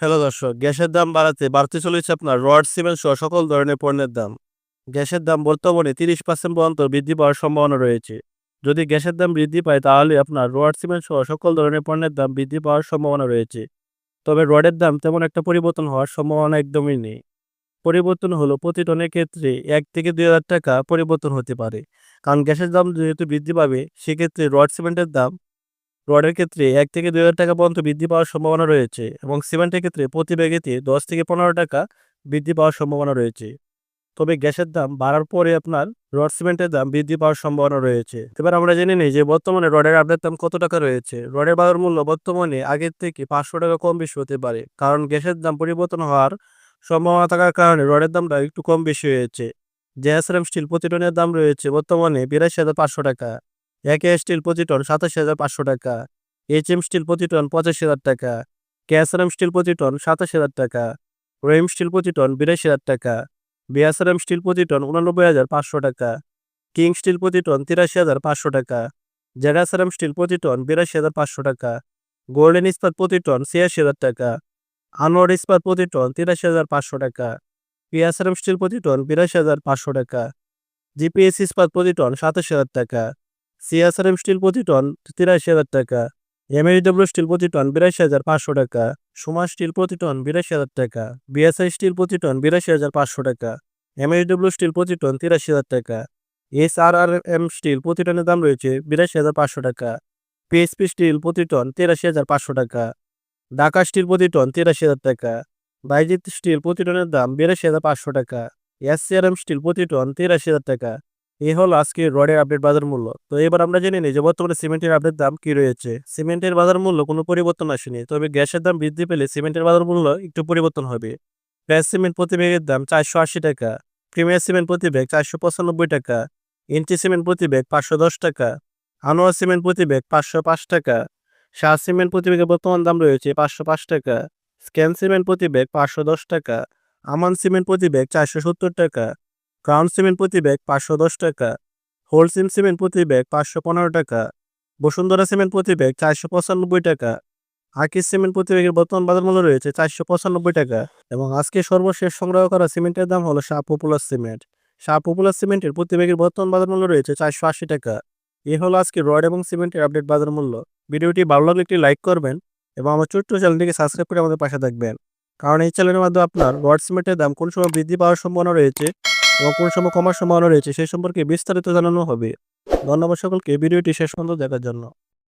Hello দর্শক, গ্যাসের দাম বাড়াতে বাড়তে চলেছে আপনার রড, সিমেন্ট সহ সকল ধরনের পণ্যের দাম। গ্যাসের দাম বর্তমানে তিরিশ পার্সেন্ট পর্যন্ত বৃদ্ধি পাওয়ার সম্ভাবনা রয়েছে। যদি গ্যাসের দাম বৃদ্ধি পায়, তাহলে আপনার রড, সিমেন্ট সহ সকল ধরনের পণ্যের দাম বৃদ্ধি পাওয়ার সম্ভাবনা রয়েছে। তবে রডের দাম তেমন একটা পরিবর্তন হওয়ার সম্ভাবনা একদমই নেই। পরিবর্তন হলো প্রতি টনের ক্ষেত্রে এক থেকে দুই হাজার টাকা পরিবর্তন হতে পারে। কারণ গ্যাসের দাম যেহেতু বৃদ্ধি পাবে, সেক্ষেত্রে রড, সিমেন্টের দাম রডের ক্ষেত্রে এক থেকে দুই হাজার টাকা পর্যন্ত বৃদ্ধি পাওয়ার সম্ভাবনা রয়েছে এবং সিমেন্টের ক্ষেত্রে প্রতি ব্যাগেতে দশ থেকে পনেরো টাকা বৃদ্ধি পাওয়ার সম্ভাবনা রয়েছে। তবে গ্যাসের দাম বাড়ার পরে আপনার রড সিমেন্টের দাম বৃদ্ধি পাওয়ার সম্ভাবনা রয়েছে। এবার আমরা জেনে নিই যে বর্তমানে রডের আপডেট দাম কত টাকা রয়েছে। রডের বাজার মূল্য বর্তমানে আগের থেকে পাঁচশো টাকা কম বেশি হতে পারে, কারণ গ্যাসের দাম পরিবর্তন হওয়ার সম্ভাবনা থাকার কারণে রডের দামটা একটু কম বেশি হয়েছে। জেএসএম স্টিল প্রতি টনের দাম রয়েছে বর্তমানে বিরাশি হাজার পাঁচশো টাকা। একে স্টিল প্রতি টন সাতাশি হাজার পাঁচশো টাকা এইচএম স্টিল প্রতি টন পঁচাশি হাজার টাকা ক্যাসারাম স্টিল প্রতি টন সাতাশ হাজার টাকা রেম স্টিল প্রতি টন বিরাশি হাজার টাকা বিয়াসারাম স্টিল প্রতি টন উনানব্বই হাজার পাঁচশো টাকা কিং স্টিল প্রতি টন তিরাশি হাজার পাঁচশো টাকা জেগাসারাম স্টিল প্রতি টন বিরাশি হাজার পাঁচশো টাকা গোল্ডেন ইস্পাত প্রতি টন ছিয়াশি হাজার টাকা আনোয়ার ইস্পাত প্রতি টন তিরাশি হাজার পাঁচশো টাকা পিয়াসারাম স্টিল প্রতি টন বিরাশি হাজার পাঁচশো টাকা জিপিএস ইস্পাত প্রতি টন সাতাশ হাজার টাকা সিএসআরএম স্টিল প্রতি টন তিরাশি হাজার টাকা এমএইচডব্লিউ স্টিল প্রতি টন বিরাশি হাজার পাঁচশো টাকা সুমা স্টিল প্রতি টন বিরাশি হাজার টাকা বিএসআই স্টিল প্রতি টন বিরাশি হাজার পাঁচশো টাকা এমএইচডব্লিউ স্টিল প্রতি টন তিরাশি হাজার টাকা S R R M steel প্রতি টনের দাম রয়েছে বিরাশি হাজার পাঁচশো টাকা পিএসপি স্টিল প্রতি টন তিরাশি হাজার পাঁচশো টাকা ঢাকা স্টিল প্রতি টন তিরাশি হাজার টাকা বাইজিৎ স্টিল প্রতি টনের দাম বিরাশি হাজার পাঁচশো টাকা এসসিআরএম স্টিল প্রতি টন তিরাশি হাজার টাকা এই হল আজকে রডের আপডেট বাজার মূল্য। তো এবার আমরা জেনে নিই যে বর্তমানে সিমেন্টের আপডেট দাম কি রয়েছে। সিমেন্টের বাজার মূল্য কোনো পরিবর্তন আসেনি, তবে গ্যাসের দাম বৃদ্ধি পেলে সিমেন্টের বাজার মূল্য একটু পরিবর্তন হবে। গ্যাস সিমেন্ট প্রতি ব্যাগের দাম চারশো আশি টাকা, প্রিমিয়ার সিমেন্ট প্রতি ব্যাগ চারশো পঁচানব্বই টাকা ইঞ্চি সিমেন্ট প্রতি ব্যাগ পাঁচশো দশ টাকা, আনোয়ার সিমেন্ট প্রতি ব্যাগ পাঁচশো পাঁচ টাকা শাহ সিমেন্ট প্রতি ব্যাগের বর্তমান দাম রয়েছে পাঁচশো পাঁচ টাকা, স্ক্যান সিমেন্ট প্রতি ব্যাগ পাঁচশো দশ টাকা, আমান সিমেন্ট প্রতি ব্যাগ চারশো সত্তর টাকা ক্রাউন সিমেন্ট প্রতি ব্যাগ পাঁচশো দশ টাকা। হোলসিম সিমেন্ট প্রতি ব্যাগ পাঁচশো পনেরো টাকা। বসুন্ধরা সিমেন্ট প্রতি ব্যাগ চারশো পঁচানব্বই টাকা। আকিস সিমেন্ট প্রতি ব্যাগের বর্তমান বাজার মূল্য রয়েছে চারশো পঁচানব্বই টাকা এবং আজকে সর্বশেষ সংগ্রহ করা সিমেন্টের দাম হলো Shah Popular cement Shah Popular সিমেন্টের প্রতি ব্যাগের বর্তমান বাজার মূল্য রয়েছে চারশো আশি টাকা। এ হলো আজকে রড এবং সিমেন্টের আপডেট বাজার মূল্য। ভিডিওটি ভালো লাগলে একটি লাইক করবেন এবং আমার ছোট্ট চ্যানেলটিকে সাবস্ক্রাইব করে আমাদের পাশে থাকবেন। কারণ এই চ্যানেলের মাধ্যমে আপনার রড সিমেন্টের দাম কোন সময় বৃদ্ধি পাওয়ার সম্ভাবনা রয়েছে এবং কোন সময় কমার সম্ভাবনা রয়েছে, সেই সম্পর্কে বিস্তারিত জানানো হবে। ধন্যবাদ সকলকে, ভিডিওটি শেষ পর্যন্ত দেখার জন্য।